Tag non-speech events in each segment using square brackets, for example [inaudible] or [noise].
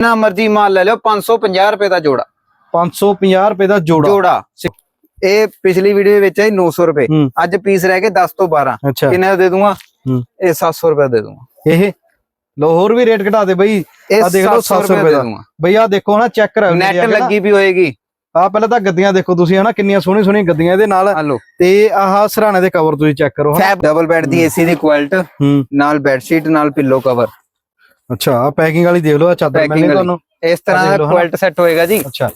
ਨਾ ਮਰਜ਼ੀ ਮਾਲ ਲੈ ਲਿਓ 550 ਰੁਪਏ ਦਾ ਜੋੜਾ। 550 ਰੁਪਏ ਦਾ ਜੋੜਾ। ਜੋੜਾ। ਇਹ ਪਿਛਲੀ ਵੀਡੀਓ ਵਿੱਚ ਹੈ 900 ਰੁਪਏ। ਅੱਜ ਪੀਸ ਰਹਿ ਗਏ 10 ਤੋਂ 12 ਅੱਛਾ। ਕਿੰਨੇ ਦਾ ਦੂੰਗਾ? ਇਹ 700 ਰੁਪਏ ਦੇ ਦੂੰਗਾ। ਇਹ? ਲੋ ਹੋਰ ਵੀ ਰੇਟ ਘਟਾ ਦੇ ਬਈ। ਆ ਦੇਖ ਲਓ 700 ਰੁਪਏ ਦੇ ਬਈ ਆ ਦੇਖੋ ਨਾ ਚੈੱਕ ਕਰਾਓ ਨੈਟ ਲੱਗੀ ਵੀ ਹੋਏਗੀ। ਆ ਪਹਿਲਾਂ ਤਾਂ ਗੱਦੀਆਂ ਦੇਖੋ ਤੁਸੀਂ ਹਨਾ ਕਿੰਨੀਆਂ ਸੋਹਣੀ ਸੋਹਣੀਆਂ ਗੱਦੀਆਂ ਇਹਦੇ ਨਾਲ। ਤੇ ਆਹ ਸਰਾਣੇ ਦੇ ਕਵਰ ਤੁਸੀਂ ਚੈੱਕ ਕਰੋ ਹਨਾ। ਡਬਲ ਬੈੱਡ ਦੀ ਏਸੀ ਦੀ ਕੁਆਲਿਟੀ ਨਾਲ ਬੈੱਡ ਸ਼ੀਟ ਨਾਲ ਪਿੱਲੋ ਕਵਰ ਅੱਛਾ ਆ ਪੈਕਿੰਗ ਵਾਲੀ ਦੇਖ ਲਓ ਆ ਚਾਦਰ ਮਿਲਣੀ। ਤੁਹਾਨੂੰ। ਇਸ ਤਰ੍ਹਾਂ ਦਾ। ਕੁਆਲਿਟੀ ਸੈੱਟ ਹੋਏਗਾ ਜੀ। ਅੱਛਾ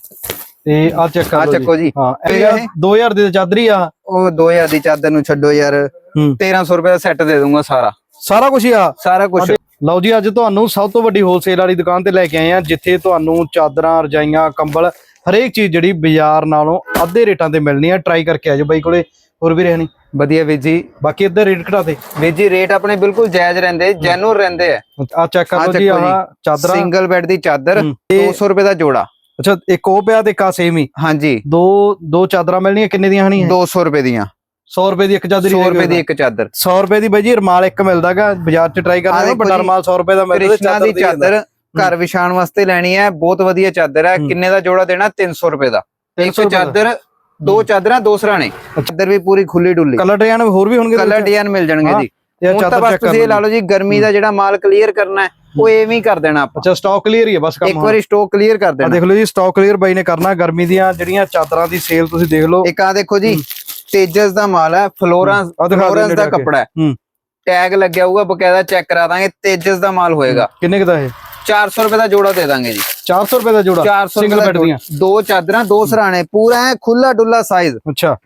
ਤੇ ਆ ਚੈੱਕ ਆ ਕਰੋ ਚੱਕੋ ਜੀ। ਹਾਂ ਇਹ ਇਹ 2000 ਦੀ ਚਾਦਰ ਹੀ ਆ। ਉਹ 2000 ਦੀ ਚਾਦਰ ਨੂੰ ਛੱਡੋ ਯਾਰ। ਹੂੰ। 1300 ਰੁਪਏ ਦਾ ਸੈੱਟ ਦੇ ਦੂੰਗਾ ਸਾਰਾ। ਸਾਰਾ ਕੁਝ ਹੀ ਆ? ਸਾਰਾ ਕੁਝ ਲਓ ਜੀ ਅੱਜ ਤੁਹਾਨੂੰ ਸਭ ਤੋਂ ਵੱਡੀ ਹੋਲਸੇਲ ਵਾਲੀ ਦੁਕਾਨ ਤੇ ਲੈ ਕੇ ਆਏ ਆ ਜਿੱਥੇ ਤੁਹਾਨੂੰ ਚਾਦਰਾਂ ਰਜਾਈਆਂ ਕੰਬਲ ਹਰੇਕ ਚੀਜ਼ ਜਿਹੜੀ ਬਾਜ਼ਾਰ ਨਾਲੋਂ ਅੱਧੇ ਰੇਟਾਂ ਤੇ ਮਿਲਣੀ ਆ। ਟਰਾਈ ਕਰਕੇ ਆਜੋ ਬਾਈ ਕੋਲੇ ਹੋਰ ਵੀ ਰਹਿਣੀ। ਵਧੀਆ ਵੀਰ ਜੀ। ਬਾਕੀ ਅੱਧੇ ਰੇਟ ਘਟਾ ਦੇ। ਵੀਰ ਜੀ ਰੇਟ ਆਪਣੇ ਬਿਲਕੁਲ ਜਾਇਜ਼ ਰਹਿੰਦੇ ਜੈਨੂਰ ਰਹਿੰਦੇ ਆ। ਆ ਚੈੱਕ ਕਰ ਲਓ ਜੀ ਆਹ ਚਾਦਰਾਂ। ਸਿੰਗਲ ਬੈੱਡ ਦੀ ਚਾਦਰ ਹੂੰ, ਇਹ- 200 ਰੁਪਏ ਦਾ ਜੋੜਾ। ਅੱਛਾ ਇੱਕ ਉਹ ਪਿਆ ਤੇ ਆ ਸੇਮ ਹੀ? ਹਾਂਜੀ। ਦੋ ਦੋ ਚਾਦਰਾਂ ਮਿਲਣੀਆਂ ਕਿੰਨੇ ਦੀਆਂ ਹਣੀ 200 ਰੁਪਏ ਦੀਆਂ। 100 ਰੁਪਏ ਦੀ ਇੱਕ ਚਾਦਰ 100 ਰੁਪਏ ਦੀ ਇੱਕ ਚਾਦਰ। 100 ਰੁਪਏ ਦੀ ਬਾਈ ਜੀ ਰਮਾਲ ਇੱਕ ਮਿਲਦਾਗਾ ਬਾਜ਼ਾਰ 'ਚ ਟਰਾਈ ਕਰਨਾ ਦੇਖੋ ਵੱਡਾ ਰਮਾਲ 100 ਰੁਪਏ ਦਾ ਮਿਲਦਾ ਕ੍ਰਿਸ਼ਨਾ ਦੀ ਚਾਦਰ ਚਾਦਰ ਘਰ ਵਿਛਾਉਣ ਵਾਸਤੇ ਲੈਣੀ ਹੈ ਬਹੁਤ ਵਧੀਆ ਚਾਦਰ ਹੈ। ਕਿੰਨੇ ਦਾ ਜੋੜਾ ਦੇਣਾ? 300 ਰੁਪਏ ਦਾ। 300 ਇੱਕ ਰੁਪਏ ਦਾ। ਚਾਦਰ ਦੋ ਚਾਦਰਾਂ ਦੋ ਸਰਾਣੇ। ਚਾਦਰ ਵੀ ਪੂਰੀ ਖੁੱਲੀ ਡੁੱਲੀ। ਕਲਰ ਡਿਜ਼ਾਈਨ ਹੋਰ ਵੀ ਹੋਣਗੇ ਕਲਰ ਡਿਜ਼ਾਈਨ ਮਿਲ ਜਾਣਗੇ ਜੀ। ਤਾਂ ਚਾਦਰ ਬਸ ਚੈੱਕ ਤੁਸੀਂ ਇਹ ਲਾ ਲਓ ਜੀ ਗਰਮੀ ਦਾ ਜਿਹੜਾ ਮਾਲ ਕਲੀਅਰ ਕਰਨਾ ਹੈ ਉਹ ਐਵੇਂ ਹੀ ਕਰ ਦੇਣਾ ਆਪਾਂ। ਅੱਛਾ ਸਟਾਕ ਕਲੀਅਰ ਹੀ ਹੈ ਬਸ ਕੰਮ ਇੱਕ ਵਾਰੀ ਸਟਾਕ ਕਲੀਅਰ ਕਰ ਦੇਣਾ। ਦੇਖ ਲਓ ਜੀ ਸਟਾਕ ਕਲੀਅਰ ਬਾਈ ਨੇ ਕਰਨਾ ਗਰਮੀ ਦੀਆਂ ਜਿਹੜੀਆਂ ਚਾਦਰਾਂ ਦੀ ਸੇਲ ਤੁਸੀਂ ਦੇਖ ਲਓ। ਇੱਕ ਆ ਦੇਖੋ ਜੀ ਤੇਜਸ ਦਾ ਮਾਲ ਹੈ ਫਲੋਰਾਂਸ ਫਲੋਰੈਂਸ ਦਾ। ਕੱਪੜਾ ਹੈ। ਟੈਗ ਲੱਗਿਆ ਹੋਊਗਾ ਬਕਾਇਦਾ ਚੈੱਕ ਕਰਾ ਦਾਂਗੇ ਤੇਜਸ ਦਾ ਮਾਲ ਹੋਏਗਾ। ਕਿੰਨੇ ਕੁ ਦਾ ਇਹ? 400 ਰੁਪਏ ਦਾ ਜੋੜਾ ਦੇ ਦਾਂਗੇ ਜੀ। 400 ਰੁਪਏ ਦਾ ਜੋੜਾ 400 ਸਿੰਗਲ ਬੈੱਡ ਦੀਆਂ। ਦੋ ਚਾਦਰਾਂ ਦੋ ਸਰਾਣੇ ਪੂਰਾ ਹੈ ਖੁੱਲਾ ਡੁੱਲਾ ਸਾਈਜ਼ ਅੱਛਾ।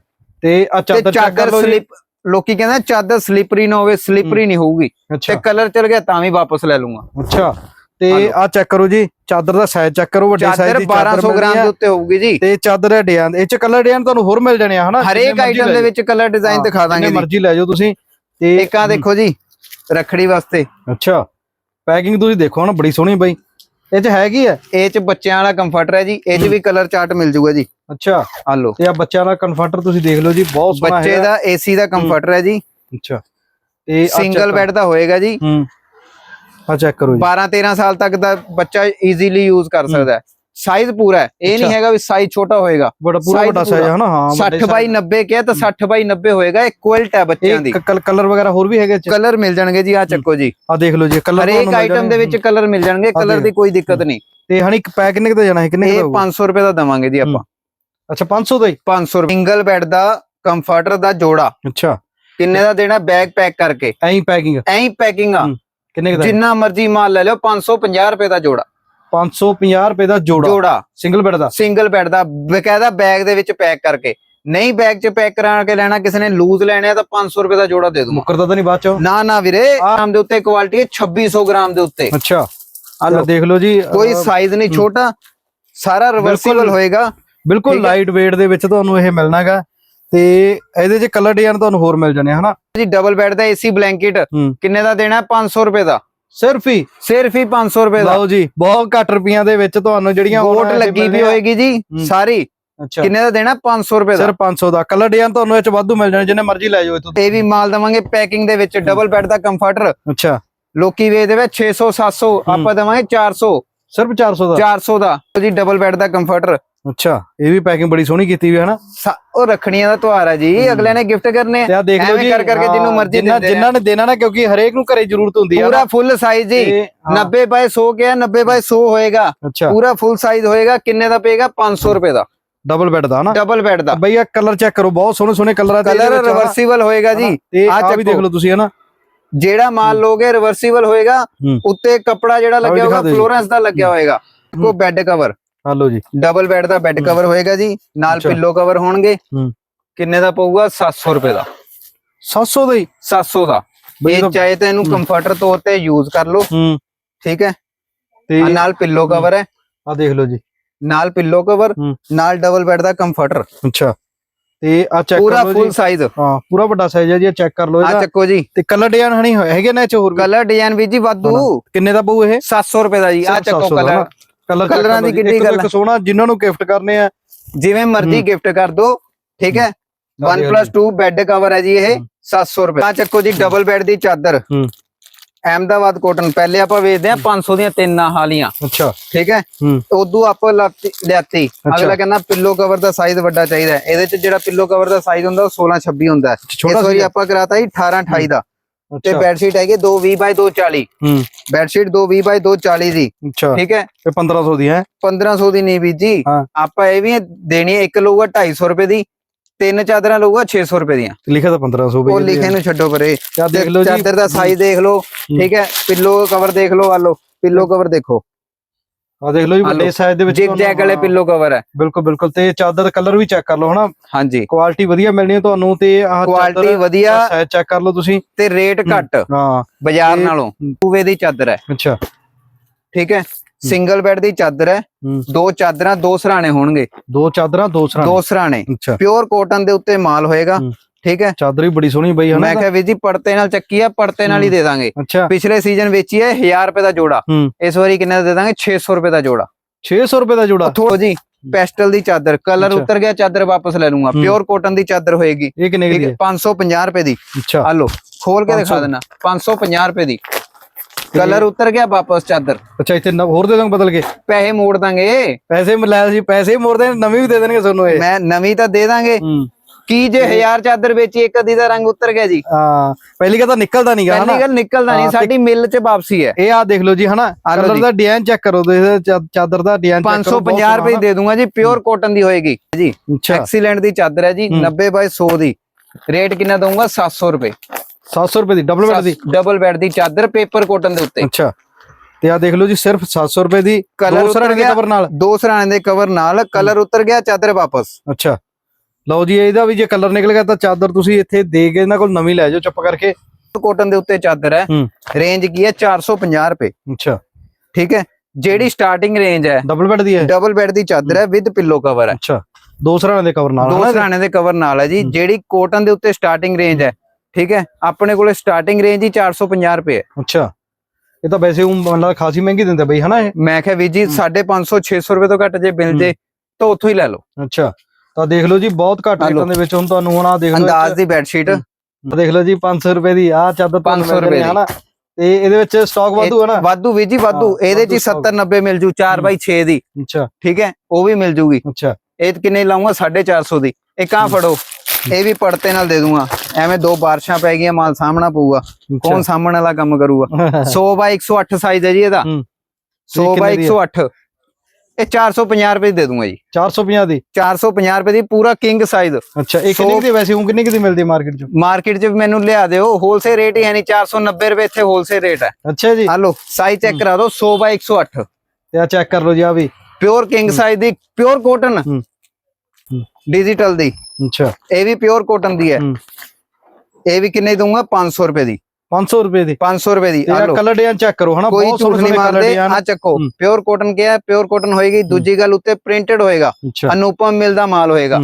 ਤੇ ਆ ਚਾਦਰ ਚਾਦਰ ਸਲਿਪ ਲੋਕੀ ਕਹਿੰਦੇ ਚਾਦਰ ਸਲਿਪਰੀ ਨਾ ਹੋਵੇ ਸਲਿਪਰੀ ਨਹੀਂ ਹੋਊਗੀ। ਤੇ ਕਲਰ ਚਲ ਗਿਆ ਤਾਂ ਵੀ ਵਾਪਸ ਲੈ ਲੂੰਗਾ ਅੱਛਾ। ਤੇ। ਆ ਚੈੱਕ ਕਰੋ ਜੀ ਚਾਦਰ ਦਾ ਸਾਈਜ਼ ਚੈੱਕ ਕਰੋ ਵੱਡੇ ਸਾਈਜ਼ ਦੀ ਚਾਦਰ 1200 ਗ੍ਰਾਮ ਦੇ ਉੱਤੇ ਹੋਊਗੀ ਜੀ। ਤੇ ਚਾਦਰ ਦਾ ਡਿਜ਼ਾਈਨ ਇਹ ਚ ਕਲਰ ਡਿਜ਼ਾਈਨ ਤੁਹਾਨੂੰ ਹੋਰ ਮਿਲ ਜਾਣੇ ਆ ਹਨਾ? ਹਰੇਕ ਆਈਟਮ ਦੇ। ਵਿੱਚ ਕਲਰ ਡਿਜ਼ਾਈਨ ਹਾਂ, ਦਿਖਾ ਦਾਂਗੇ ਜਿੰਨੇ ਜੀ। ਮਰਜ਼ੀ ਲੈ ਜਾਓ ਤੁਸੀਂ। ਤੇ ਇੱਕ ਦੇਖੋ ਜੀ ਰੱਖੜੀ ਵਾਸਤੇ। ਅੱਛਾ। ਪੈਕਿੰਗ ਤੁਸੀਂ ਦੇਖੋ ਨਾ ਬੜੀ ਸੋਹਣੀ ਬਾਈ। ਇਹ ਚ ਹੈ ਕੀ ਹੈ ਇਹ ਚ ਬੱਚਿਆਂ ਵਾਲਾ ਕੰਫਰਟਰ ਹੈ ਜੀ ਇਹ ਚ ਵੀ ਕਲਰ ਚਾਰਟ ਮਿਲ ਜੂਗਾ ਜੀ। ਅੱਛਾ। ਆ ਲਓ ਤੇ ਆ ਬੱਚਿਆਂ ਦਾ ਕਨਫਰਟਰ ਤੁਸੀਂ ਦੇਖ ਲਓ ਜੀ ਬਹੁਤ ਸੋਹਣਾ ਬੱਚੇ ਹੈਗਾ। ਦਾ ਏਸੀ ਦਾ ਕੰਫਰਟਰ ਹੈ ਜੀ। ਅੱਛਾ। ਤੇ ਸਿੰਗਲ ਬੈੱਡ ਦਾ ਹੋਏਗਾ ਜੀ। ਹੂੰ। ਆ ਚੈੱਕ ਕਰੋ ਜੀ। 12 13 ਸਾਲ ਤੱਕ ਦਾ ਬੱਚਾ ਈਜ਼ੀਲੀ ਯੂਜ਼ ਕਰ ਸਕਦਾ ਹੈ। ਸਾਈਜ਼ ਪੂਰਾ ਹੈ। ਇਹ ਨਹੀਂ। ਹੈਗਾ ਵੀ ਸਾਈਜ਼ ਛੋਟਾ ਹੋਏਗਾ। ਬੜਾ ਪੂਰਾ ਵੱਡਾ ਸਾਈਜ਼ ਹੈ ਨਾ ਹਾਂ 60 ਬਾਈ 90 ਕਿਹਾ ਤਾਂ 60 ਬਾਈ 90 ਹੋਏਗਾ ਇਹ ਕੁਇਲਟ ਹੈ ਬੱਚਿਆਂ ਦੀ। ਇਹ ਕਲਰ ਵਗੈਰਾ ਹੋਰ ਵੀ ਹੈਗੇ ਚ ਕਲਰ ਮਿਲ ਜਾਣਗੇ ਜੀ ਆ ਚੱਕੋ ਜੀ। ਆ ਦੇਖ ਲਓ ਜੀ ਕਲਰ ਹਰੇਕ ਆਈਟਮ ਦੇ ਵਿੱਚ ਕਲਰ ਮਿਲ ਜਾਣਗੇ ਕਲਰ। ਦੀ ਕੋਈ ਦਿੱਕਤ ਨਹੀਂ। ਤੇ ਹਣੀ ਇੱਕ ਪੈਕ ਕਿੰਨੇ ਦਾ ਜਾਣਾ ਹੈ? ਕਿੰਨੇ ਇਹ ਦਾ ਹੋਊਗਾ? 500 ਰੁਪਏ ਦਾ ਦਵਾਂਗੇ ਜੀ ਆਪਾਂ। ਅੱਛਾ 500 ਦਾ ਹੀ? 500 ਰੁਪਏ। ਸਿੰਗਲ ਬੈੱਡ ਦਾ ਕੰਫਰਟਰ ਦਾ ਜੋੜਾ। ਅੱਛਾ। ਕਿੰਨੇ ਦਾ ਦੇਣਾ ਬੈਗ ਪੈਕ ਕਰਕੇ? ਐਂ ਪੈਕਿੰਗ ਐਂ ਪੈਕਿੰਗ ਆ। ਕਿੰਨੇ ਦਾ ਜਿੰਨਾ ਮਰਜ਼ੀ ਮਾਲ ਲੈ ਲਿਓ 550 ਰੁਪਏ ਦਾ ਜੋੜਾ। 550 ਰੁਪਏ ਦਾ ਜੋੜਾ। ਜੋੜਾ। ਸਿੰਗਲ ਬੈੱਡ ਦਾ। ਸਿੰਗਲ ਬੈੱਡ ਦਾ। ਬਕਾਇਦਾ ਬੈਗ ਦੇ ਵਿੱਚ ਪੈਕ ਕਰਕੇ। ਨਹੀਂ ਬੈਗ 'ਚ ਪੈਕ ਕਰਾ ਕੇ ਲੈਣਾ ਕਿਸੇ ਨੇ ਲੂਜ਼ ਲੈਣੇ ਤਾਂ 500 ਰੁਪਏ ਦਾ ਜੋੜਾ ਦੇ ਦੂੰਗਾ ਮੁੱਕਰਦਾ ਤਾਂ ਨਹੀਂ ਬਾਅਦ ਚੋਂ। ਨਾ ਨਾ ਵੀਰੇ ਆਮ ਦੇ ਉੱਤੇ ਕੁਆਲਿਟੀ ਹੈ 2600 ਗ੍ਰਾਮ ਦੇ ਉੱਤੇ। ਅੱਛਾ। ਆ ਆ ਦੇਖ ਲਓ ਜੀ ਕੋਈ ਸਾਈਜ਼ ਨਹੀਂ ਛੋਟਾ ਸਾਰਾ ਰਿਵਰਸੀਬਲ। ਹੋਏਗਾ। ਬਿਲਕੁਲ। ਲਾਈਟ weight ਦੇ ਵਿੱਚ ਤੁਹਾਨੂੰ ਇਹ ਮਿਲਣਾਗਾ ਤੇ ਇਹਦੇ 'ਚ ਕਲਰ ਡਿਜ਼ਾਈਨ ਤੁਹਾਨੂੰ ਹੋਰ ਮਿਲ ਜਾਣੇ ਹਨਾ? ਜੀ ਡਬਲ ਬੈੱਡ ਦਾ ਏਸੀ ਬਲੈਂਕਟ ਕਿੰਨੇ ਦਾ ਦੇਣਾ? 500 ਰੁਪਏ ਦਾ। ਸਿਰਫ ਹੀ? ਸਿਰਫ ਹੀ 500 ਰੁਪਏ ਦਾ। ਲਓ ਜੀ ਬਹੁਤ ਘੱਟ ਰੁਪਈਆਂ ਦੇ ਵਿੱਚ ਤੁਹਾਨੂੰ ਜਿਹੜੀਆਂ ਹੁਣ ਲੱਗੀ ਵੀ। ਹੋਏਗੀ ਜੀ। ਸਾਰੀ। ਅੱਛਾ। ਕਿੰਨੇ ਦਾ ਦੇਣਾ? 500 ਰੁਪਏ ਦਾ। ਸਿਰਫ 500 ਦਾ। ਕਲਰ ਡਿਜ਼ਾਈਨ ਤੁਹਾਨੂੰ ਇਹ 'ਚ ਵਾਧੂ ਮਿਲ ਜਾਣੇ ਜਿੰਨੇ ਮਰਜ਼ੀ ਲੈ ਜਾਓ ਇੱਥੋਂ ਇਹ ਵੀ ਮਾਲ ਦਵਾਂਗੇ ਪੈਕਿੰਗ ਦੇ ਵਿੱਚ ਡਬਲ ਬੈੱਡ ਦਾ ਕੰਫਰਟਰ ਅੱਛਾ। ਲੋਕੀ ਵੇਚਦੇ ਵੇ 600 700 ਆਪਾਂ ਦਵਾਂਗੇ 400 ਸਿਰਫ 400 ਦਾ? 400 ਦਾ। ਜੀ ਡਬਲ ਬੈੱਡ ਦਾ ਕੰਫਰਟਰ ਅੱਛਾ ਇਹ ਵੀ ਪੈਕਿੰਗ ਬੜੀ ਸੋਹਣੀ ਕੀਤੀ ਵੀ ਹੈ ਨਾ? ਸਾ- ਉਹ ਰੱਖਣੀਆਂ ਦਾ ਤਿਉਹਾਰ ਹੈ ਜੀ ਅਗਲੇ ਨੇ ਗਿਫਟ ਕਰਨੇ। ਤੇ ਆ ਦੇਖ ਲਓ ਜੀ ਕਰ ਕਰਕੇ ਹਾਂ, ਜਿਹਨੂੰ ਮਰਜ਼ੀ ਦਿੰਦੇ ਜਿਨ੍ਹਾਂ ਨੇ ਦੇਣਾ ਨਾ ਕਿਉਂਕਿ ਹਰੇਕ ਨੂੰ ਘਰੇ ਜ਼ਰੂਰਤ ਹੁੰਦੀ ਆ ਪੂਰਾ ਨਾ। ਫੁੱਲ ਸਾਈਜ਼ ਜੀ। ਤੇ, ਹਾਂ, 90 ਬਾਈ 100 ਕਿਹਾ 90 ਬਾਈ 100 ਹੋਏਗਾ। ਪੂਰਾ ਫੁੱਲ ਸਾਈਜ਼ ਹੋਏਗਾ ਕਿੰਨੇ ਦਾ ਪਏਗਾ? 500 ਰੁਪਏ ਦਾ। ਡਬਲ ਬੈੱਡ ਦਾ ਨਾ? ਡਬਲ ਬੈੱਡ ਦਾ। ਬਈ ਆ ਕਲਰ ਚੈੱਕ ਕਰੋ ਬਹੁਤ ਸੋਹਣੇ ਸੋਹਣੇ ਕਲਰਾਂ ਦੇ ਕਲਰ ਰਿਵਰਸੀਬਲ ਹੋਏਗਾ ਜੀ। ਆ ਵੀ ਚੱਕੋ। ਦੇਖ ਲਓ ਤੁਸੀਂ ਹਨਾ ਜਿਹੜਾ ਮਾਲ ਲੋਗੇ ਰਿਵਰਸੀਬਲ ਹੋਏਗਾ। ਹੂੰ। ਉੱਤੇ ਕੱਪੜਾ ਜਿਹੜਾ ਲੱਗਿਆ ਹੋਗਾ। ਫਲੋਰੈਂਸ ਦਾ ਲੱਗਿਆ ਹੋਏਗਾ। ਕੋ ਬੈੱਡ ਕਵਰ ਆ ਲਓ ਜੀ। ਡਬਲ ਬੈੱਡ ਦਾ ਬੈੱਡ। ਕਵਰ ਹੋਏਗਾ ਜੀ ਨਾਲ। ਪਿੱਲੋ ਕਵਰ ਹੋਣਗੇ। ਹੂੰ। ਕਿੰਨੇ ਦਾ ਪਊਗਾ? 700 ਰੁਪਏ ਦਾ। 700 ਦਾ ਹੀ? 700 ਦਾ। ਇਹ ਚਾਹੇ ਤਾਂ ਇਹਨੂੰ। ਕੰਫਰਟਰ ਤੌਰ ਤੇ ਯੂਜ਼ ਕਰ ਲਓ। ਹੂੰ। ਠੀਕ ਹੈ? ਤੇ ਨਾਲ ਪਿੱਲੋ ਕਵਰ ਹੈ। ਆ ਦੇਖ ਲਓ ਜੀ। ਨਾਲ ਪਿੱਲੋ ਕਵਰ। ਨਾਲ ਡਬਲ ਬੈੱਡ ਦਾ ਕੰਫਰਟਰ ਅੱਛਾ। ਤੇ ਆ ਚੈੱਕ ਪੂਰਾ ਕਰ ਲਓ ਫੁੱਲ ਸਾਈਜ਼ ਹਾਂ ਪੂਰਾ ਵੱਡਾ ਸਾਈਜ਼ ਹੈ ਜੀ ਚੈੱਕ ਕਰ ਲਓ ਆ ਇਹਦਾ। ਚੱਕੋ ਜੀ। ਤੇ ਕਲਰ ਡਿਜ਼ਾਈਨ ਹਣੀ ਹੈਗੇ ਨੇ ਇਹ ਚ ਹੋਰ ਵੀ? ਕਲਰ ਡਿਜ਼ਾਈਨ ਵੀ ਜੀ ਵਾਧੂ। ਕਿੰਨੇ ਦਾ ਪਊ ਇਹ? 700 ਰੁਪਏ ਦਾ ਜੀ। ਆ ਚੱਕੋ 700 ਦਾ ਕਲਰ। ਕਲਰ ਕਲਰਾਂ ਦੀ ਕਿੰਨੀ ਗੱਲ ਇੱਕ। ਸੋਹਣਾ ਜਿਨ੍ਹਾਂ ਨੂੰ ਗਿਫਟ ਕਰਨੇ ਆ। ਜਿਵੇਂ ਮਰਜ਼ੀ। ਗਿਫਟ ਕਰ ਦੋ ਠੀਕ ਹੈ? ਆਹ ਦੇਖ 1 2 ਬੈੱਡ ਕਵਰ ਹੈ ਜੀ ਇਹ ਹੂੰ। 700 ਰੁਪਏ। ਆ ਚੱਕੋ ਜੀ ਡਬਲ ਬੈੱਡ ਦੀ ਚਾਦਰ। ਅਹਿਮਦਾਬਾਦ ਕੋਟਨ ਪਹਿਲੇ ਆਪਾਂ ਵੇਚਦੇ ਆ 500 ਦੀਆਂ ਤਿੰਨ ਹਾਲੀਆਂ। ਅੱਛਾ। ਠੀਕ ਹੈ? ਉਦੋਂ ਆਪਾਂ ਲਿਆਤੀ। ਅਗਲਾ ਕਹਿੰਦਾ ਪਿੱਲੋ ਕਵਰ ਦਾ ਸਾਈਜ਼ ਵੱਡਾ ਚਾਹੀਦਾ। ਇਹਦੇ ਚ ਜਿਹੜਾ ਪਿੱਲੋ ਕਵਰ ਦਾ ਸਾਈਜ਼ ਹੁੰਦਾ ਉਹ 16 26 ਹੁੰਦਾ ਇਸ ਵਾਰੀ। ਆਪਾਂ ਕਰਾਤਾ ਜੀ 18 28 ਦਾ। ਤੇ ਬੈੱਡ ਸ਼ੀਟ ਹੈਗੀ 220 ਬਾਈ 240 ਹੂੰ। ਬੈੱਡ ਸ਼ੀਟ 220 ਬਾਈ 240 ਦੀ ਅੱਛਾ। ਠੀਕ ਹੈ? ਇਹ 1500 ਦੀ ਹੈ? 1500 ਦੀ ਨਹੀਂ ਹਾਂ। ਆਪਾਂ ਇਹ ਵੀ ਦੇਣੀ ਹੈ ਇੱਕ ਲਊਗਾ 250 ਰੁਪਏ ਦੀ ਤਿੰਨ ਚਾਦਰਾਂ ਲਊਗਾ 600 ਰੁਪਏ ਦੀਆਂ। ਲਿਖਿਆ ਤਾਂ 1500 ਉਹ ਬਈ ਲਿਖੇ ਨੂੰ ਛੱਡੋ ਪਰੇ। ਚਾਦਰ ਦਾ ਸਾਈਜ਼ ਦੇਖ ਲਓ। ਠੀਕ ਹੈ? ਪਿੱਲੋ ਕਵਰ ਦੇਖ ਲਓ ਆ ਲਓ। ਪਿੱਲੋ ਕਵਰ ਦੇਖੋ। ਆ ਦੇਖ ਲਓ ਜੀ ਵੱਡੇ। ਸਾਈਜ਼ ਦੇ ਵਿੱਚ ਤੁਹਾਨੂੰ- ਜੈਗ ਵਾਲੇ ਪਿੱਲੋ ਕਵਰ ਹੈ। ਬਿਲਕੁਲ ਬਿਲਕੁਲ। ਤੇ ਚਾਦਰ ਦਾ ਕਲਰ ਵੀ ਚੈੱਕ ਕਰ ਲਓ ਹਨਾ? ਹਾਂਜੀ। ਕੁਆਲਿਟੀ ਵਧੀਆ ਮਿਲਣੀ ਹੈ ਤੁਹਾਨੂੰ ਤੇ ਆਹ ਕੁਆਲਿਟੀ ਵਧੀਆ। ਸਾਈਜ਼ ਚੈੱਕ ਕਰ ਲਓ ਤੁਸੀਂ। ਤੇ ਰੇਟ ਘੱਟ। ਹਾਂ। ਬਾਜ਼ਾਰ ਨਾਲੋਂ। ਪੂਵੇ ਦੀ ਚਾਦਰ ਹੈ। ਅੱਛਾ। ਠੀਕ ਹੈ? ਸਿੰਗਲ ਬੈੱਡ ਦੀ ਚਾਦਰ ਹੈ। ਦੋ ਚਾਦਰਾਂ ਦੋ ਸਰਾਣੇ ਹੋਣਗੇ। ਦੋ ਚਾਦਰਾਂ ਦੋ ਸਰਾਂ ਦੋ ਸਰਾਣੇ। ਪਿਓਰ ਕੋਟਨ ਦੇ ਉੱਤੇ ਮਾਲ ਹੋਏਗਾ। ਠੀਕ ਹੈ? ਚਾਦਰ ਵੀ ਬੜੀ ਸੋਹਣੀ ਬਈ ਹਨਾ? ਮੈਂ ਕਿਹਾ ਵੀਰ ਜੀ ਪੜਤੇ ਨਾਲ ਚੱਕੀ ਆ ਪੜਤੇ ਨਾਲ ਹੀ ਦੇ ਦਾਂਗੇ। ਪਿਛਲੇ ਸੀਜ਼ਨ ਵੇਚੀ ਹੈ 1000 ਰੁਪਏ ਦਾ ਜੋੜਾ। ਇਸ ਵਾਰੀ ਕਿੰਨੇ ਦਾ ਦੇ ਦਾਂਗੇ? 600 ਰੁਪਏ ਦਾ ਜੋੜਾ। 600 ਰੁਪਏ ਦਾ ਜੋੜਾ? ਥੋੜੋ ਜੀ ਪੈਸਟਲ ਦੀ ਚਾਦਰ ਕਲਰ। ਉਤਰ ਗਿਆ ਚਾਦਰ ਵਾਪਸ ਲੈ ਲੂੰਗਾ। ਪਿਓਰ ਕੋਟਨ ਦੀ ਚਾਦਰ ਹੋਏਗੀ। ਇਹ ਕਿੰਨੇ ਦੀ ਹੈ? ਹੈ? 550 ਰੁਪਏ ਦੀ। ਅੱਛਾ। ਆ ਲਓ ਖੋਲ ਕੇ ਦਿਖਾ 500 ਦੇਣਾ 550 ਰੁਪਏ ਦੀ। ਕਲਰ ਉਤਰ ਗਿਆ ਵਾਪਸ ਚਾਦਰ। ਅੱਛਾ ਇੱਥੇ ਹੋਰ ਦੇ ਦਾਂਗੇ ਬਦਲ ਕੇ? ਪੈਸੇ ਮੋੜ ਦਾਂਗੇ। ਪੈਸੇ ਮਿਲਾਇਆ ਸੀ ਪੈਸੇ ਮੋੜਦੇ ਨਵੀਂ ਵੀ ਦੇ ਦੇਣਗੇ ਤੁਹਾਨੂੰ ਇਹ। ਮੈਂ ਨਵੀਂ ਤਾਂ ਦੇ ਦਾਂਗੇ। ਕੀ ਜੇ 1000 ਚਾਦਰ ਵੇਚੀ ਇੱਕ ਅੱਧੀ ਦਾ ਰੰਗ ਉਤਰ ਗਿਆ ਜੀ। ਹਾਂ ਪਹਿਲੀ ਗੱਲ ਤਾਂ ਨਿਕਲਦਾ ਨਹੀਂਗਾ ਪਹਿਲੀ ਗੱਲ ਨਿਕਲਦਾ ਨਹੀਂ ਸਾਡੀ ਮਿਲ 'ਚ ਵਾਪਸੀ ਹੈ। ਇਹ ਆ ਦੇਖ ਲਓ ਜੀ ਹਨਾ? ਕਲਰ। ਦਾ ਡਿਜ਼ਾਈਨ ਚੈੱਕ ਕਰੋ ਚਾਦਰ ਦਾ ਡਿਜ਼ਾਈਨ ਚੈੱਕ ਕਰੋ 550 ਰੁਪਏ ਦੀ ਦੂੰਗਾ ਜੀ ਪਿਓਰ ਕੋਟਨ ਦੀ ਹੋਏਗੀ। ਜੀ ਐਕਸੀਲੈਂਟ ਦੀ ਚਾਦਰ ਹੈ ਜੀ ਹੂੰ। 90 ਬਾਈ 100 ਦੀ। ਰੇਟ ਕਿੰਨਾ ਦਊਂਗਾ? 700 ਰੁਪਏ। 700 ਰੁਪਏ ਦੀ ਡਬਲ ਬੈੱਡ ਦੀ? ਡਬਲ ਬੈੱਡ ਦੀ ਚਾਦਰ ਪੇਪਰ ਕੋਟਨ ਦੇ ਉੱਤੇ। ਅੱਛਾ। ਤੇ ਆ ਦੇਖ ਲਓ ਜੀ ਸਿਰਫ 700 ਰੁਪਏ ਦੀ। ਦੋ ਸਰਾਂ ਉਤਰ ਦੇ। ਕਵਰ ਨਾਲ? ਦੋ ਸਰਾਣੇ ਦੇ ਕਵਰ ਨਾਲ ਕਲਰ ਉਤਰ ਗਿਆ ਚਾਦਰ ਵਾਪਸ। ਅੱਛਾ। ਲਓ ਜੀ ਇਹਦਾ ਵੀ ਜੇ ਕਲਰ ਨਿਕਲ ਗਿਆ ਤਾਂ ਚਾਦਰ ਤੁਸੀਂ ਇੱਥੇ ਦੇ ਕੇ ਇਹਨਾਂ ਕੋਲ ਨਵੀਂ ਲੈ ਜਾਓ ਚੁੱਪ ਕਰਕੇ। ਕੋਟਨ ਦੇ ਉੱਤੇ ਚਾਦਰ ਹੈ। ਰੇਂਜ ਕੀ ਹੈ? 450 ਰੁਪਏ। ਅੱਛਾ। ਠੀਕ ਹੈ? ਜਿਹੜੀ ਸਟਾਰਟਿੰਗ ਰੇਂਜ ਹੈ ਡਬਲ ਬੈੱਡ ਦੀ ਹੈ? ਡਬਲ ਬੈੱਡ ਦੀ ਚਾਦਰ ਹੈ ਵਿਦ ਪਿੱਲੋ ਕਵਰ ਹੈ। ਅੱਛਾ। ਦੋ ਦੇ ਕਵਰ ਨਾਲ ਦੋ? ਸਰਾਣੇ ਦੇ ਕਵਰ ਨਾਲ ਹੈ ਜੀ। ਜਿਹੜੀ ਕੋਟਨ ਦੇ ਉੱਤੇ ਸਟਾਰਟਿੰਗ ਰੇਂਜ ਹੈ ਠੀਕ ਹੈ? ਆਪਣੇ ਕੋਲੇ ਸਟਾਰਟਿੰਗ ਰੇਂਜ ਹੀ 450 ਰੁਪਏ ਹੈ। ਅੱਛਾ। ਇਹ ਤਾਂ ਵੈਸੇ ਉਹ ਮਤਲਬ ਖਾਸੀ ਮਹਿੰਗੀ ਦਿੰਦੇ ਬਈ ਹਨਾ ਇਹ? ਮੈਂ ਕਿਹਾ ਵੀ ਜੀ 550 600 ਰੁਪਏ ਤੋਂ ਘੱਟ ਜੇ ਮਿਲ ਜੇ ਤਾਂ ਉੱਥੋਂ ਹੀ ਲੈ ਲਓ। ਅੱਛਾ। ਤਾਂ ਦੇਖ ਲਓ ਜੀ ਬਹੁਤ ਘੱਟ। ਰੇਟਾਂ ਦੇ ਵਿੱਚ ਹੁਣ ਤੁਹਾਨੂੰ ਹੁਣ ਆ ਦੇਖ ਲਓ ਅੰਦਾਜ਼ ਦੀ ਬੈੱਡ ਸ਼ੀਟ ਆਹ ਦੇਖ ਲਓ ਜੀ 500 ਰੁਪਏ ਦੀ ਆ ਚਾਦਰ 500 500 ਰੁਪਏ ਦੀ। ਹਨਾ? ਤੇ ਇਹਦੇ ਵਿੱਚ ਸਟਾਕ ਵਾਧੂ ਹੈ ਨਾ? ਵਾਧੂ ਵੀ ਜੀ ਵਾਧੂ। ਇਹਦੇ ਚ ਹੀ ਵਾਧੂ 70 90 ਮਿਲ ਜੂ 4 ਬਾਈ 6 ਦੀ। ਅੱਛਾ। ਠੀਕ ਹੈ? ਉਹ ਵੀ ਮਿਲ ਜੂਗੀ। ਅੱਛਾ। ਇਹ ਕਿੰਨੇ ਲਾਉਂਗਾ? 450 ਦੀ। ਇੱਕ ਆ ਫੜੋ। ਇਹ ਵੀ ਪੜਤੇ ਨਾਲ ਦੇ ਦੂੰਗਾ। ਐਵੇਂ ਦੋ ਬਾਰਿਸ਼ਾਂ ਪੈ ਗਈਆਂ ਮਾਲ ਸਾਹਮਣਾ ਪਊਗਾ। ਕੌਣ ਸਾਹਮਣ ਵਾਲਾ ਕੰਮ ਕਰੂਗਾ? [laughs] 100 ਬਾਈ 108 ਸਾਈਜ਼ ਹੈ ਜੀ ਇਹਦਾ। ਹੂੰ। 100 ਇਹ ਬਾਈ ਕਿੰਨੇ ਦੀ 108 ਇਹ 450 ਰੁਪਏ ਦੀ ਦੂੰਗਾ ਜੀ। 450 ਦੀ? 450 ਰੁਪਏ ਦੀ ਪੂਰਾ ਕਿੰਗ ਸਾਈਜ਼ ਅੱਛਾ ਇਹ ਕਿੰਨੇ ਦੀ ਵੈਸੇ ਉਹ ਕਿੰਨੇ ਦੀ ਮਿਲਦੀ ਮਾਰਕੀਟ 'ਚ? ਮਾਰਕੀਟ 'ਚ ਵੀ ਮੈਨੂੰ ਲਿਆ ਦਿਓ ਹੋਲਸੇਲ ਰੇਟ ਹੀ ਹੈ ਨਹੀਂ 490 ਰੁਪਏ ਇੱਥੇ ਹੋਲਸੇਲ ਰੇਟ ਹੈ। ਅੱਛਾ ਜੀ। ਲਓ ਸਾਈਜ਼ ਚੈੱਕ ਕਰਾ ਦਿਓ 100 ਬਾਈ 108 ਤੇ ਆ ਚੈੱਕ ਕਰ ਲਓ ਜੀ ਆ ਵੀ। ਪਿਓਰ ਕਿੰਗ ਸਾਈਜ਼ ਦੀ ਪਿਓਰ ਕੋਟਨ। ਡਿਜੀਟਲ ਦੀ। ਅੱਛਾ। ਇਹ ਵੀ ਪਿਓਰ ਕੋਟਨ ਦੀ ਹੂੰ। ਇਹ ਵੀ ਕਿੰਨੇ ਦੂੰਗਾ 500 ਰੁਪਏ ਦੀ। 500 ਰੁਪਏ ਦੀ। 500 ਰੁਪਏ ਦੀ ਤੇ ਆ ਲਓ। ਕਲਰ ਡਿਜ਼ਾਈਨ ਚੈੱਕ ਕਰੋ ਹਨਾ ਕੋਈ ਬਹੁਤ ਝੂਠ ਸੋਹਣੇ ਨਹੀਂ ਮਾਰਦੇ ਆ। ਚੱਕੋ। ਪਿਓਰ ਕੋਟਨ ਕਿਹਾ ਪਿਓਰ ਕੋਟਨ ਹੋਏਗੀ ਦੂਜੀ ਗੱਲ ਉੱਤੇ ਪ੍ਰਿੰਟਡ ਹੋਏਗਾ। ਅਨੂਪਮ ਮਿਲ ਦਾ ਮਾਲ ਹੋਏਗਾ।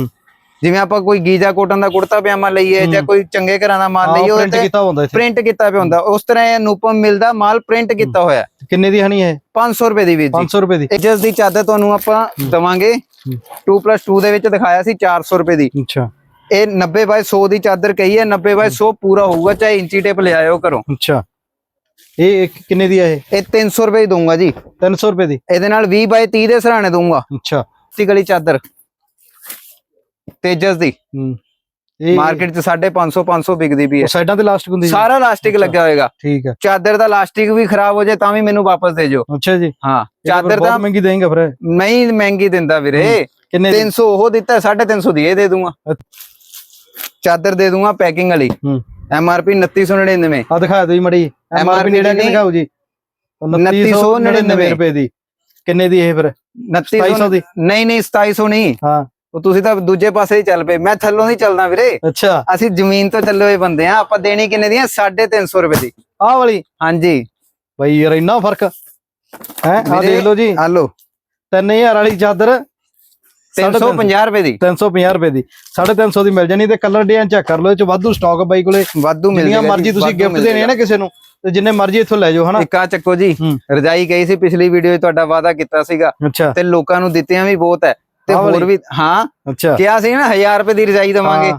ਜਿਵੇਂ ਆਪਾਂ ਕੋਈ ਗੀਜਾ ਕੋਟਨ ਦਾ ਕੁੜਤਾ ਪਜਾਮਾ ਲਈਏ ਜਾਂ। ਕੋਈ ਚੰਗੇ ਘਰਾਂ ਦਾ ਮਾਲ ਲਈਏ ਪ੍ਰਿੰਟ ਉਹਦੇ ਕੀਤਾ ਹੁੰਦਾ ਇੱਥੇ। ਪ੍ਰਿੰਟ ਕੀਤਾ ਪਿਆ ਹੁੰਦਾ। ਉਸ ਤਰ੍ਹਾਂ ਇਹ ਅਨੂਪਮ ਮਿਲ ਦਾ ਮਾਲ ਪ੍ਰਿੰਟ ਕੀਤਾ ਹੋਇਆ ਕਿੰਨੇ ਦੀ ਹਣੀ ਹੈ 500 ਰੁਪਏ ਦੀ ਵੀਰ ਜੀ। 500 ਰੁਪਏ ਦੀ। ਇਜਸ ਦੀ ਚਾਦਰ ਤੁਹਾਨੂੰ ਆਪਾਂ ਦਵਾਂਗੇ। 2+2 ਦੇ ਵਿੱਚ ਦਿਖਾਇਆ ਸੀ 400 ਰੁਪਏ ਦੀ। ਅੱਛਾ। ਇਹ 90 ਬਾਈ 100 ਦੀ ਚਾਦਰ ਕਹੀ ਹੈ 90 ਬਾਈ 100 ਪੂਰਾ ਹੋਊਗਾ ਚਾਹੇ ਇੰਚੀ ਟੇਪ ਲੈ ਆਇਓ ਘਰੋਂ। ਅੱਛਾ। ਇਹ ਕਿੰਨੇ ਦੀ ਹੈ ਇਹ? ਇਹ 300 ਰੁਪਏ ਦੀ ਦਊਂਗਾ ਜੀ। 300 ਰੁਪਏ ਦੀ? ਇਹਦੇ ਨਾਲ 20 ਬਾਈ 30 ਦੇ ਸਰਾਣੇ ਦਊਂਗਾ। ਅੱਛਾ। ਇਸੀ ਗਲੀ ਚਾਦਰ। ਤੇਜਸ ਦੀ। ਹੂੰ। ਇਹ ਮਾਰਕੀਟ 'ਚ 550 500 ਵਿਕਦੀ ਵੀ ਹੈ। ਸਾਈਡਾਂ ਤੇ ਲਾਸਟਿਕ ਹੁੰਦੀ ਜੀ। ਸਾਰਾ ਲਾਸਟਿਕ ਲੱਗਿਆ ਹੋਏਗਾ। ਠੀਕ ਹੈ। ਚਾਦਰ ਦਾ ਲਾਸਟਿਕ ਵੀ ਖਰਾਬ ਹੋ ਜਾਏ ਤਾਂ ਵੀ ਮੈਨੂੰ ਵਾਪਸ ਦੇ ਜੋ ਅੱਛਾ ਜੀ। ਹਾਂ। ਤਾਂ ਚਾਦਰ ਬਹੁਤ ਦਾ ਮਹਿੰਗੀ ਦੇਂਗੇ ਫਿਰ। ਇਹ। ਮੈਂ ਹੀ ਮਹਿੰਗੀ ਦਿੰਦਾ ਵੀਰੇ। ਕਿੰਨੇ ਦੀ? 300 ਉਹ ਦਿੱਤਾ 350 ਦੀ ਇਹ ਦੇ ਦੂੰਗਾ ਚਾਦਰ ਦੇ ਦੂੰਗਾ ਪੈਕਿੰਗ ਵਾਲੀ। ਹੂੰ। ਐਮ ਆਰ ਪੀ 2999 ਆ ਦਿਖਾਇਆ ਤੁਸੀਂ ਮੜੀ। ਐਮਆਰਪੀ MRP ਨੇੜੇ ਕਿ ਨਹੀਂ। ਦਿਖਾਓ ਜੀ? 2999 ਰੁਪਏ ਦੀ। ਕਿੰਨੇ ਦੀ ਇਹ ਫਿਰ? 2900 ਦੀ। ਨਹੀਂ ਨਹੀਂ 2700 ਨਹੀਂ। ਹਾਂ। ਉਹ ਤੁਸੀਂ ਤਾਂ ਦੂਜੇ ਪਾਸੇ ਹੀ ਚੱਲ ਪਏ। ਮੈਂ ਥੱਲੋਂ ਨਹੀਂ ਚੱਲਦਾ ਵੀਰੇ। ਅੱਛਾ। ਅਸੀਂ ਜ਼ਮੀਨ ਤੋਂ ਚੱਲੇ ਹੋਏ ਬੰਦੇ ਆ ਆਪਾਂ ਦੇਣੀ ਕਿੰਨੇ ਦੀ ਆ? 350 ਰੁਪਏ ਦੀ। ਆਹ ਵਾਲੀ? ਹਾਂਜੀ। ਬਈ ਯਾਰ ਇੰਨਾ ਫ਼ਰਕ। ਹੈ? ਆ ਦੇਖ ਲਓ ਜੀ। ਆ ਲਓ। 3000 ਵਾਲੀ ਚਾਦਰ 350 ਰੁਪਏ ਦੀ। 350 ਰੁਪਏ ਦੀ। 350 ਦੀ ਮਿਲ ਜਾਣੀ ਤੇ ਕਲਰ ਡਿਜ਼ਾਈਨ ਚੈੱਕ ਕਰ ਲਓ ਇਹ ਚ ਵਾਧੂ ਸਟਾਕ ਬਾਈ ਕੋਲੇ। ਵਾਧੂ ਮਿਲ ਜਿੰਨੀਆਂ ਮਰਜ਼ੀ ਤੁਸੀਂ ਗਿਫਟ ਦੇਣੇ ਆ ਨਾ ਕਿਸੇ ਨੂੰ ਤੇ ਜਿੰਨੇ ਮਰਜ਼ੀ ਇੱਥੋਂ ਲੈ ਜਾਓ ਹਨਾ? ਇੱਕ ਆ ਚੱਕੋ ਜੀ। ਰਜਾਈ ਗਈ ਸੀ ਪਿਛਲੀ ਵੀਡੀਓ 'ਚ ਤੁਹਾਡਾ ਵਾਅਦਾ ਕੀਤਾ ਸੀਗਾ। ਤੇ ਲੋਕਾਂ ਨੂੰ ਦਿੱਤੀਆਂ ਵੀ ਬਹੁਤ ਹੈ। ਤੇ? ਹੋਰ ਵੀ ਹਾਂ ਅੱਛਾ। ਕਿਹਾ ਸੀ ਨਾ 1000 ਰੁਪਏ ਦੀ ਰਜਾਈ ਦਵਾਂਗੇ।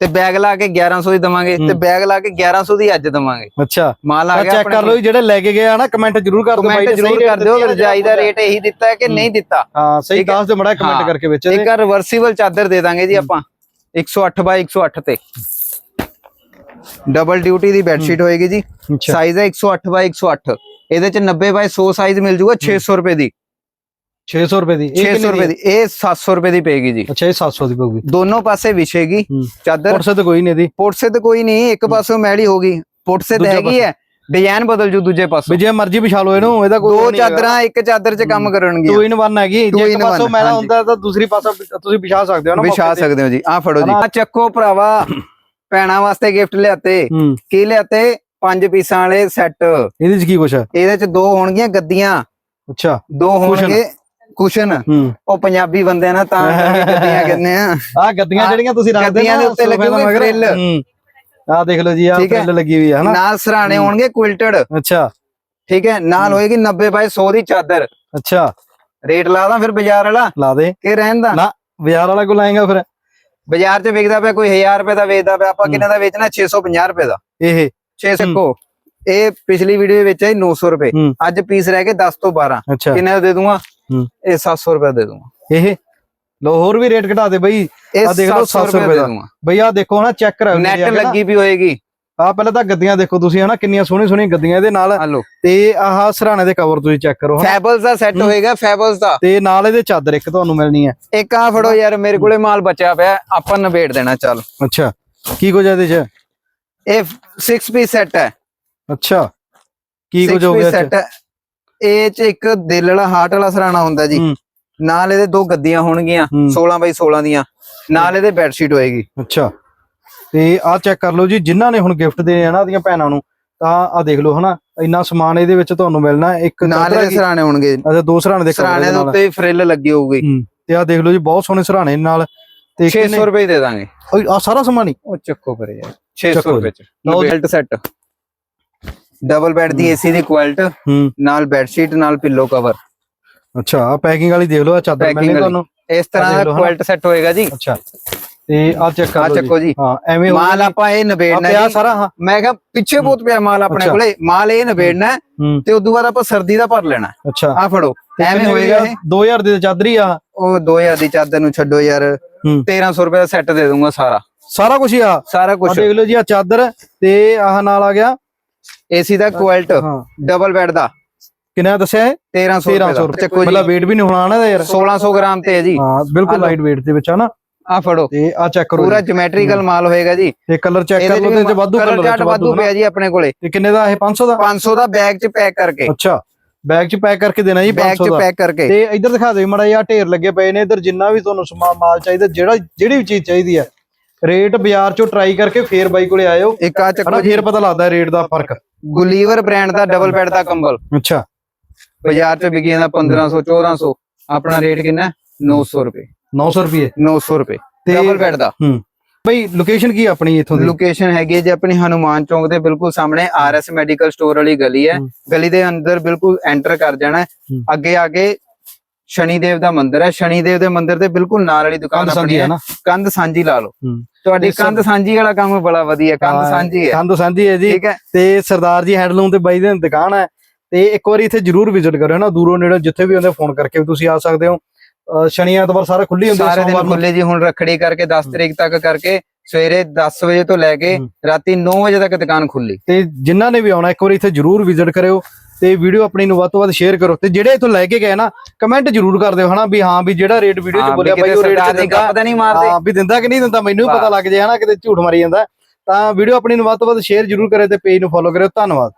ਤੇ ਬੈਗ ਲਾ ਕੇ 1100 ਦੀ ਦਵਾਂਗੇ ਤੇ ਹੂੰ। ਬੈਗ ਲਾ ਕੇ 1100 ਦੀ ਅੱਜ ਦਵਾਂਗੇ। ਅੱਛਾ। ਮਾਲ ਆ ਗਿਆ ਚੈੱਕ ਕਰ ਲਓ ਜਿਹੜੇ ਲੈ ਕੇ ਗਏ ਆ ਨਾ ਕਮੈਂਟ ਜ਼ਰੂਰ ਕਰ ਦਿਓ ਬਾਈ ਜ਼ਰੂਰ ਕਰ ਦਿਓ ਰਜਾਈ ਦਾ ਰੇਟ ਇਹੀ ਦਿੱਤਾ ਹੈ ਕਿ ਨਹੀਂ ਦਿੱਤਾ? ਹਾਂ ਸਹੀ ਹੈ। ਦੱਸ ਦਿਓ ਮੜਾ ਕਮੈਂਟ ਹਾਂ। ਕਰਕੇ ਵਿੱਚ ਇੱਕ ਰਿਵਰਸੀਬਲ ਚਾਦਰ ਦੇ ਦਾਂਗੇ ਜੀ ਆਪਾਂ। 108 ਬਾਈ 108 ਤੇ। ਡਬਲ ਡਿਊਟੀ ਦੀ ਬੈੱਡ ਸ਼ੀਟ ਹੋਏਗੀ ਜੀ। ਸਾਈਜ਼ ਹੈ 108 ਬਾਈ 108 ਇਹਦੇ ਚ 90 ਬਾਈ 100 ਸਾਈਜ਼ ਮਿਲ ਜੂਗਾ 600 ਰੁਪਏ ਦੀ। 600 ਰੁਪਏ ਦੀ ਇਹ 600 ਕਿੰਨੇ ਰੁਪਏ ਦੀ ਇਹ 700 ਰੁਪਏ ਦੀ ਪਏਗੀ ਜੀ। ਅੱਛਾ ਇਹ 700 ਦੀ ਪਊਗੀ। ਦੋਨੋਂ ਪਾਸੇ ਵਿਛੇਗੀ ਹੂੰ। ਚਾਦਰ। ਪੁਰਸੇ ਤੇ ਕੋਈ ਨਹੀਂ ਇਹਦੀ। ਪੁੱਟਸੇ ਤੇ ਕੋਈ ਨਹੀਂ ਇੱਕ ਪਾਸੋਂ ਮੈਲੀ ਹੋਗੀ ਪੁੱਟਸੇ ਤੇ ਦੂਜਾ ਹੈਗੀ ਹੈ ਡਿਜ਼ਾਈਨ ਬਦਲ ਜੂ ਦੂਜੇ ਪਾਸੋਂ। ਵੀ ਜੇ ਮਰਜ਼ੀ ਵਿਛਾ ਲਓ ਇਹਨੂੰ ਇਹਦਾ ਕੋਈ ਦੋ। ਚਾਦਰਾਂ ਇੱਕ ਚਾਦਰ 'ਚ ਕੰਮ ਕਰਨਗੀਆਂ। ਟੂ ਇਨ ਵਨ ਹੈਗੀ Two ਜੇ ਇੱਕ ਪਾਸੋਂ ਮੈਲਾ। ਹੁੰਦਾ ਤਾਂ ਦੂਸਰੀ ਪਾਸਾ ਤੁਸੀਂ ਵਿਛਾ ਸਕਦੇ ਹੋ ਨਾ ਵਿਛਾ ਤੇ। ਸਕਦੇ ਹੋ ਜੀ। ਆਹ ਫੜੋ ਜੀ? ਆ ਚੱਕੋ ਭਰਾਵਾ ਭੈਣਾਂ ਵਾਸਤੇ ਗਿਫਟ ਲਿਆਤੇ। ਹੂੰ। ਕੀ ਲਿਆਤੇ? ਪੰਜ ਪੀਸਾਂ ਵਾਲੇ ਸੈੱਟ ਇਹਦੇ ਚ ਕੀ ਕੁਛ ਹੈ? ਇਹਦੇ 'ਚ ਦੋ ਹੋਣਗੀਆਂ ਗੱਦੀਆਂ। ਅੱਛਾ। ਦੋ। ਹੋਣਗੇ ਕੁਸ਼ਨ। ਹੂੰ। ਉਹ ਪੰਜਾਬੀ ਬੰਦੇ ਨਾ ਤਾਂ [laughs] ਕਰਕੇ ਗੱਦੀਆਂ ਕਹਿੰਦੇ ਆ। ਆ ਗੱਦੀਆਂ ਜਿਹੜੀਆਂ ਤੁਸੀਂ ਰੱਖਦੇ ਗੱਦੀਆਂ ਦੇ ਉੱਤੇ ਲੱਗੀ ਹੋਈ frill। ਆ ਦੇਖ ਲਓ ਜੀ ਆ। ਫ੍ਰਿਲ ਲੱਗੀ ਹੋਈ ਹੈ ਹਨਾ? ਨਾਲ ਸਰਾਣੇ। ਹੋਣਗੇ ਕੁਇਲਟਡ। ਅੱਛਾ। ਠੀਕ ਹੈ ਨਾਲ ਹੋਏਗੀ 90 ਬਾਈ 100 ਦੀ ਚਾਦਰ। ਅੱਛਾ। ਰੇਟ ਲਾ ਦਾਂ ਫਿਰ ਬਾਜ਼ਾਰ ਵਾਲਾ? ਲਾ ਦੇ। ਕਿ ਰਹਿਣ ਦਾ? ਨਾ ਬਾਜ਼ਾਰ ਵਾਲਾ ਕੋ ਲਾਏਗਾ ਫਿਰ। ਬਾਜ਼ਾਰ 'ਚ ਵਿਕਦਾ ਪਿਆ ਕੋਈ 1000 ਰੁਪਏ ਦਾ ਵੇਚਦਾ ਪਿਆ ਆਪਾਂ। ਕਿੰਨੇ ਦਾ ਵੇਚਣਾ? 650 ਰੁਪਏ ਦਾ। ਇਹ? 600 ਕੋ ਇਹ ਪਿਛਲੀ ਵੀਡੀਓ ਵਿੱਚ ਹੈ 900 ਰੁਪਏ। ਅੱਜ ਪੀਸ ਰਹਿ ਗਏ 10 ਤੋਂ 12 ਅੱਛਾ। ਕਿੰਨੇ ਦਾ ਦੇ ਦੂੰਗਾ। ਇਹ 700 ਰੁਪਏ ਦੇ ਦੂੰਗਾ। ਇਹ? ਲੋ ਹੋਰ ਵੀ ਰੇਟ ਘਟਾ ਦੇ ਬਈ। ਆਹ ਦੇਖ ਲਓ 700 ਰੁਪਏ ਦੇ ਬਈ ਆ ਦੇਖੋ ਹਨਾ ਚੈੱਕ ਕਰਾਓ ਨੈਟ ਲੱਗੀ ਵੀ ਹੋਏਗੀ। ਆ ਪਹਿਲਾਂ ਤਾਂ ਗੱਦੀਆਂ ਦੇਖੋ ਤੁਸੀਂ ਹਨਾ ਕਿੰਨੀਆਂ ਸੋਹਣੀ ਸੋਹਣੀਆਂ ਗੱਦੀਆਂ ਇਹਦੇ ਨਾਲ। ਤੇ ਆਹ ਸਰਾਣੇ ਦੇ ਕਵਰ ਤੁਸੀਂ ਚੈੱਕ ਕਰੋ ਫੈਬਲਸ ਦਾ ਸੈੱਟ। ਹੋਏਗਾ ਫੈਬਲਸ ਦਾ। ਤੇ ਨਾਲ ਇਹਦੇ ਚਾਦਰ ਇੱਕ ਤੁਹਾਨੂੰ ਮਿਲਣੀ ਹੈ। ਇੱਕ ਆ ਫੜੋ ਯਾਰ ਮੇਰੇ ਕੋਲੇ ਮਾਲ ਬਚਿਆ ਪਿਆ ਆਪਾਂ ਨਵੇੜ ਦੇਣਾ ਚੱਲ। ਅੱਛਾ ਕੀ ਕੁਝ ਇਹਦੇ ਚ? ਇਹ 6 ਪੀਸ ਸੈੱਟ ਹੈ। ਅੱਛਾ ਕੀ ਕੁਝ ਹੋ ਗਿਆ ਹੈ। ਇਹ ਚ ਇੱਕ ਦਿਲ ਵਾਲਾ ਹਾਰਟ ਵਾਲਾ ਸਰਾਣਾ ਹੁੰਦਾ ਜੀ। ਨਾਲ ਇਹਦੇ ਦੋ ਗੱਦੀਆਂ ਹੋਣਗੀਆਂ ਹੂੰ। 16 ਬਾਈ 16 ਦੀਆਂ। ਨਾਲ ਇਹਦੇ ਬੈੱਡ ਸ਼ੀਟ ਹੋਏਗੀ। ਅੱਛਾ। ਤੇ ਆ ਚੈੱਕ ਕਰ ਲਓ ਜੀ ਜਿਨ੍ਹਾਂ ਨੇ ਹੁਣ ਗਿਫਟ ਦੇਣੇ ਆ ਨਾ ਉਹਦੀਆਂ ਭੈਣਾਂ ਨੂੰ ਤਾਂ ਆ ਦੇਖ ਲਓ ਹਨਾ ਇੰਨਾ ਸਮਾਨ ਇਹਦੇ ਵਿੱਚ ਤੁਹਾਨੂੰ ਮਿਲਣਾ। ਇੱਕ ਨਾਲ ਇਹਦੇ ਸਰਾਣੇ ਹੋਣਗੇ। ਅੱਛਾ ਦੋ ਸਰਾਣੇ ਦੇ ਸਰਾਣੇ ਦੇ। ਉੱਤੇ ਫਰਿੱਲ ਲੱਗੀ ਹੋਊਗੀ। ਤੇ ਆ ਦੇਖ ਲਓ ਜੀ ਬਹੁਤ ਸੋਹਣੇ ਸਰਾਣੇ ਨਾਲ। ਤੇ 600 ਰੁਪਏ ਦੇ ਦਾਂਗੇ। ਆ ਸਾਰਾ ਸਮਾਨ ਹੀ? ਉਹ ਚੱਕੋ ਪਰੇ ਯਾਰ 600 ਚੱਕੋ ਰੁਪਏ ਚ। ਬੈਲਟ ਸੈੱਟ ਡਬਲ ਬੈੱਡ ਦੀ ਏਸੀ ਦੀ ਕੁਆਲਿਟ ਨਾਲ ਬੈੱਡ ਸ਼ੀਟ ਨਾਲ ਪਿੱਲੋ ਕਵਰ ਅੱਛਾ ਆ ਪੈਕਿੰਗ ਵਾਲੀ ਦੇਖ ਲਓ ਆ ਚਾਦਰ ਮਿਲਣੀ। ਤੁਹਾਨੂੰ। ਇਸ ਤਰ੍ਹਾਂ ਦਾ। ਕੁਆਲਿਟ ਸੈੱਟ ਹੋਏਗਾ ਜੀ। ਅੱਛਾ। ਤੇ ਆ ਚੈੱਕ ਕਰ ਲਓ ਚੱਕੋ ਜੀ। ਹਾਂ ਐਵੇਂ ਮਾਲ ਆਪਾਂ ਇਹ ਨਵੇੜਨਾ ਪਿਆ ਸਾਰਾ ਹਾਂ। ਮੈਂ ਕਿਹਾ ਪਿੱਛੇ ਬਹੁਤ ਪਿਆ ਮਾਲ ਆਪਣੇ। ਕੋਲੇ। ਮਾਲ ਇਹ ਨਵੇੜਨਾ ਹੈ, ਹੂੰ। ਤੇ ਉਦੋਂ ਬਾਅਦ ਆਪਾਂ ਸਰਦੀ ਦਾ ਭਰ ਲੈਣਾ ਅੱਛਾ। ਆ ਫੜੋ। ਤੇ ਐਵੇਂ ਹੋਏਗਾ ਦੀ ਆ? 2000 ਦੀ ਤਾਂ ਚਾਦਰੀ ਆ। ਉਹ 2000 ਦੀ ਚਾਦਰ ਨੂੰ ਛੱਡੋ ਯਾਰ। ਹੂੰ। 1300 ਰੁਪਏ ਦਾ ਸੈੱਟ ਦੇ ਦੂੰਗਾ ਸਾਰਾ। ਸਾਰਾ ਕੁਝ ਆ। ਸਾਰਾ ਕੁਝ ਦੇਖ ਲਓ ਜੀ ਆ ਚਾਦਰ ਤੇ ਆਹ ਨਾਲ ਆ ਗਿਆ ਏਸੀ ਦਾ ਕੁਆਲਿਟ ਹਾਂ। ਡਬਲ ਬੈੱਡ ਦਾ। ਕਿੰਨਾ ਦੱਸਿਆ ਹੈ 1300 1300 ਰੁਪਏ ਜੀ ਮਤਲਬ weight ਵੀ ਨਹੀਂ ਹੋਣਾ ਨਾ ਇਹਦਾ ਯਾਰ। 1600 ਗ੍ਰਾਮ ਤੇ ਹੈ ਜੀ। ਹਾਂ ਬਿਲਕੁਲ। ਲਾਈਟ weight ਦੇ ਵਿੱਚ ਆ ਨਾ। ਆ ਫੜੋ। ਤੇ ਆ ਚੈੱਕ ਕਰੋ ਪੂਰਾ ਜੀ। ਜਿਓਮੈਟ੍ਰੀਕਲ ਮਾਲ ਹੋਏਗਾ ਜੀ। ਤੇ ਕਲਰ ਚੈੱਕ ਕਰ ਲਓ ਤੇ ਇਹ 'ਚ ਵਾਧੂ ਕਲਰ ਚਾਰਟ ਵਾਧੂ ਪਿਆ ਜੀ ਆਪਣੇ ਕੋਲੇ। ਤੇ ਕਿੰਨੇ ਦਾ ਇਹ? 500 ਦਾ? 500 ਦਾ ਬੈਗ ਚ ਪੈਕ ਕਰਕੇ। ਅੱਛਾ ਬੈਗ 'ਚ ਪੈਕ ਕਰਕੇ ਦੇਣਾ ਜੀ ਬੈਗ 500 ਚ ਦਾ। ਪੈਕ ਕਰਕੇ। ਤੇ ਇੱਧਰ ਦਿਖਾ ਦਿਓ ਮੜਾ ਜਿਹਾ ਢੇਰ ਲੱਗੇ ਪਏ ਨੇ। ਇੱਧਰ ਜਿੰਨਾ ਵੀ ਤੁਹਾਨੂੰ ਸਮਾਨ ਮਾਲ ਚਾਹੀਦਾ ਜਿਹੜਾ ਜਿਹੜੀ ਵੀ ਚੀਜ਼ ਚਾਹੀਦੀ ਹੈ। ਰੇਟ ਬਾਜ਼ਾਰ 'ਚੋਂ ਟਰਾਈ ਕਰਕੇ ਫੇਰ ਬਾਈ ਕੋਲੇ ਆਇਓ। ਇੱਕ ਆ ਚੱਕੋ ਜੀ। ਫੇਰ ਪਤਾ ਲੱਗਦਾ ਰੇਟ ਦਾ ਫ਼ਰਕ। ਗੁਲੀਵਰ ਬ੍ਰਾਂਡ ਦਾ ਡਬਲ ਬੈੱਡ ਦਾ ਕੰਬਲ। ਅੱਛਾ। ਬਾਜ਼ਾਰ ਚ ਵਿਕੀ ਜਾਂਦਾ 1500 1400 ਆਪਣਾ ਰੇਟ ਕਿੰਨਾ ਹੈ? 900 ਰੁਪਏ। 900 ਰੁਪਏ? 900 ਰੁਪਏ। ਡਬਲ ਬੈੱਡ ਦਾ। ਹੂੰ। ਬਈ ਲੋਕੇਸ਼ਨ ਕੀ ਆਪਣੀ ਇੱਥੋਂ ਦੀ? ਲੋਕੇਸ਼ਨ ਹੈਗੀ ਹੈ ਜੀ ਆਪਣੀ ਹਨੂਮਾਨ ਚੌਂਕ ਦੇ ਬਿਲਕੁਲ ਸਾਹਮਣੇ ਆਰਐਸ ਮੈਡੀਕਲ ਸਟੋਰ ਵਾਲੀ ਗਲੀ ਹੈ। ਗਲੀ ਦੇ ਅੰਦਰ ਬਿਲਕੁਲ ਐਂਟਰ ਕਰ ਜਾਣਾ। ਅੱਗੇ ਆ ਕੇ ਸ਼ਨੀਦੇਵ ਦਾ ਮੰਦਿਰ ਹੈ। ਸ਼ਨੀਦੇਵ ਦੇ ਮੰਦਿਰ ਦੇ ਬਿਲਕੁਲ ਨਾਲ ਵਾਲੀ ਦੁਕਾਨ ਆਪਣੀ ਹੈ ਹੈ। ਨਾ? ਕੰਧ ਸਾਂਝੀ ਲਾ ਲਓ। ਹੂੰ। ਤੁਹਾਡੀ ਕੰਧ ਸਾਂਝੀ ਵਾਲਾ ਕੰਮ ਬੜਾ ਵਧੀਆ ਕੰਧ ਹਾਂ, ਸਾਂਝੀ ਹੈ। ਕੰਧ ਸਾਂਝੀ ਹੈ ਜੀ। ਹੈ। ਤੇ ਸਰਦਾਰ ਜੀ ਹੈਂਡਲੂਮ ਤੇ ਬਾਈ ਦੀ ਦੁਕਾਨ ਹੈ। ਤੇ ਇੱਕ ਵਾਰੀ ਇੱਥੇ ਜਰੂਰ ਵਿਜ਼ਿਟ ਕਰਿਓ ਨਾ। ਦੂਰੋਂ ਨੇੜੇ ਜਿੱਥੇ ਵੀ ਹੁੰਦੇ ਫੋਨ ਕਰਕੇ ਵੀ ਤੁਸੀਂ ਆ ਸਕਦੇ ਹੋ। ਸ਼ਨੀ ਐਤਵਾਰ ਸਾਰੇ ਖੁੱਲੀ ਹੁੰਦੇ ਆ, ਸਾਰੇ ਦਿਨ ਖੁੱਲੇ ਜੀ। ਹੁਣ ਰੱਖੜੀ ਕਰਕੇ 10 ਹੂੰ। ਤਰੀਕ ਤੱਕ ਕਰਕੇ ਸਵੇਰੇ 10 ਵਜੇ ਤੋਂ ਲੈ ਕੇ ਹੂੰ। ਰਾਤੀ 9 ਵਜੇ ਤੱਕ ਦੁਕਾਨ ਖੁੱਲੀ ਤੇ ਜਿਨ੍ਹਾਂ ਨੇ ਵੀ ਆਉਣਾ ਇੱਕ ਵਾਰੀ ਇੱਥੇ ਜਰੂਰ ਵਿਜ਼ਿਟ ਕਰਿਓ। ਤੇ ਵੀਡੀਓ ਆਪਣੀ ਨੂੰ ਵੱਧ ਤੋਂ ਵੱਧ ਸ਼ੇਅਰ ਕਰੋ ਤੇ ਜਿਹੜੇ ਇੱਥੋਂ ਲੈ ਕੇ ਗਏ ਨਾ ਕਮੈਂਟ ਜਰੂਰ ਕਰ ਦਿਓ ਹਨਾ ਵੀ ਹਾਂ ਵੀ ਜਿਹੜਾ ਰੇਟ ਵੀਡੀਓ 'ਚ ਬੋਲਿਆ ਬਾਈ ਉਹ ਰੇਟ 'ਚ ਦਿੰਦਾ ਗੱਪ ਤਾਂ ਨਹੀਂ ਮਾਰਦੇ। ਹਾਂ ਵੀ ਦਿੰਦਾ ਕਿ ਨਹੀਂ ਦਿੰਦਾ ਮੈਨੂੰ ਵੀ ਪਤਾ। ਲੱਗ ਜਾਏ ਹਨਾ ਕਿਤੇ ਝੂਠ ਮਾਰੀ ਜਾਂਦਾ। ਤਾਂ ਵੀਡੀਓ ਆਪਣੀ ਨੂੰ ਵੱਧ ਤੋਂ ਵੱਧ ਸ਼ੇਅਰ ਜਰੂਰ ਕਰਿਓ ਤੇ ਪੇਜ ਨੂੰ ਫੋਲੋ ਕਰਿਓ। ਧੰਨਵਾਦ।